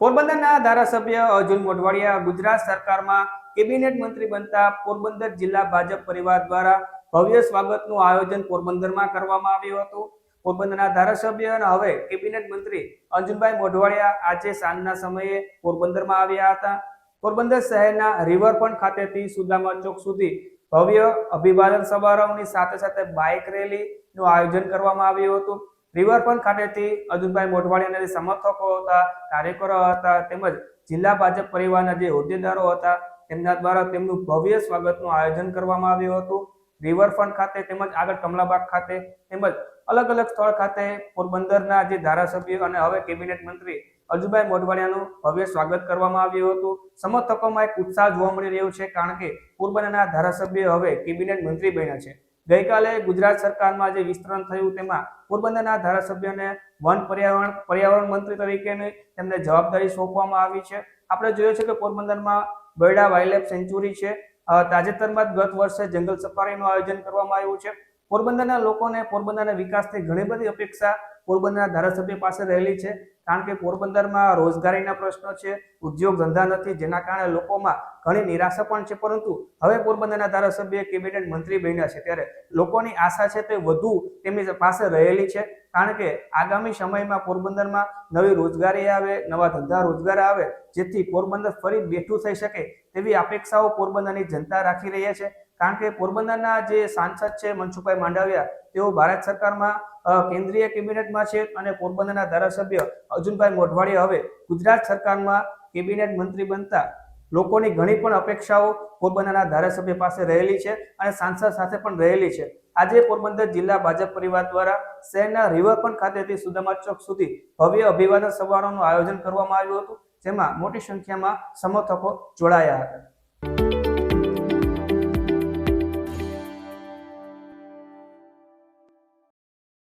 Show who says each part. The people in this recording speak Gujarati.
Speaker 1: પોરબંદરના ધારાસભ્ય અર્જુન મોઢવાડિયા ગુજરાત સરકારમાં કેબિનેટ મંત્રી બનતા પોરબંદર જિલ્લા ભાજપ પરિવાર દ્વારા ભવ્ય સ્વાગતનું આયોજન પોરબંદરમાં કરવામાં આવ્યું હતું. પોરબંદરના ધારાસભ્ય અને હવે કેબિનેટ મંત્રી અર્જુનભાઈ મોઢવાડિયા આજે સાંજના સમયે પોરબંદરમાં આવ્યા હતા. પોરબંદર શહેરના રિવરફ્રન્ટ ખાતેથી સુદામા ચોક સુધી ભવ્ય અભિવાદન સમારોહની સાથે સાથે બાઇક રેલીનું આયોજન કરવામાં આવ્યું હતું. રિવરફ્રન્ટ ખાતેથી અર્જુનભાઈ મોઢવાડિયાના અને સમર્થકો હતા, કાર્યકરો હતા, તેમજ જિલ્લા ભાજપ પરિવારના જે હોદ્દેદારો હતા, તેમના દ્વારા તેમનું ભવ્ય સ્વાગતનું આયોજન કરવામાં આવ્યું હતું. રિવરફ્રન્ટ ખાતે તેમજ આગળ કમલાબાગ ખાતે તેમજ અલગ અલગ સ્થળ ખાતે પોરબંદરના જે ધારાસભ્યો અને હવે કેબિનેટ મંત્રી અર્જુનભાઈ મોઢવાડિયાનું ભવ્ય સ્વાગત કરવામાં આવ્યું હતું. સમર્થકોમાં એક ઉત્સાહ જોવા મળી રહ્યો છે, કારણ કે પોરબંદરના ધારાસભ્ય હવે કેબિનેટ મંત્રી બન્યા છે. ગઈકાલે ગુજરાત સરકારમાં જે વિસ્તરણ થયું તેમાં પોરબંદરના ધારાસભ્યને વન પર્યાવરણ પર્યાવરણ મંત્રી તરીકેની તેમને જવાબદારી સોંપવામાં આવી છે. આપણે જોયું છે કે પોરબંદરમાં બરડા વાઇલ્ડલાઇફ સેન્ચુરી છે. તાજેતરમાં જ ગત વર્ષે જંગલ સફારીનું આયોજન કરવામાં આવ્યું છે. પોરબંદરના લોકોને પોરબંદરના વિકાસથી ઘણી બધી અપેક્ષા પોરબંદરના ધારાસભ્ય પાસે રહેલી છે. કારણ કે પોરબંદરમાં રોજગારીના પ્રશ્નો છે, ઉદ્યોગ ધંધા નથી, જેના કારણે લોકોમાં ઘણી નિરાશા પણ છે. પરંતુ હવે પોરબંદરના ધારાસભ્ય કેબિનેટ મંત્રી બન્યા છે. ત્યારે લોકોની આશા છે તે વધુ તેમની પાસે રહેલી છે. કારણ કે આગામી સમયમાં પોરબંદરમાં નવી રોજગારી આવે, નવા ધંધા રોજગાર આવે, જેથી પોરબંદર ફરી બેઠું થઈ શકે તેવી અપેક્ષાઓ પોરબંદરની જનતા રાખી રહ્યા છે. કારણ કે પોરબંદરના જે સાંસદ છે મનસુખભાઈ માંડવિયા, તેઓ ભારત સરકારમાં કેન્દ્રીય કેબિનેટમાં છે અને પોરબંદરના ધારાસભ્ય અર્જુનભાઈ મોઢવાડિયા હવે ગુજરાત સરકારમાં કેબિનેટ મંત્રી બનતા લોકોની ઘણી પણ અપેક્ષાઓ પોરબંદરના ધારાસભ્ય પાસે રહેલી છે અને સાંસદ સાથે પણ રહેલી છે. આજે પોરબંદર જિલ્લા ભાજપ પરિવાર દ્વારા શહેરના રિવરફ્રન્ટ ખાતેથી સુદામા ચોક સુધી ભવ્ય અભિવાદન સમારોહનું આયોજન કરવામાં આવ્યું હતું, જેમાં મોટી સંખ્યામાં સમર્થકો જોડાયા હતા.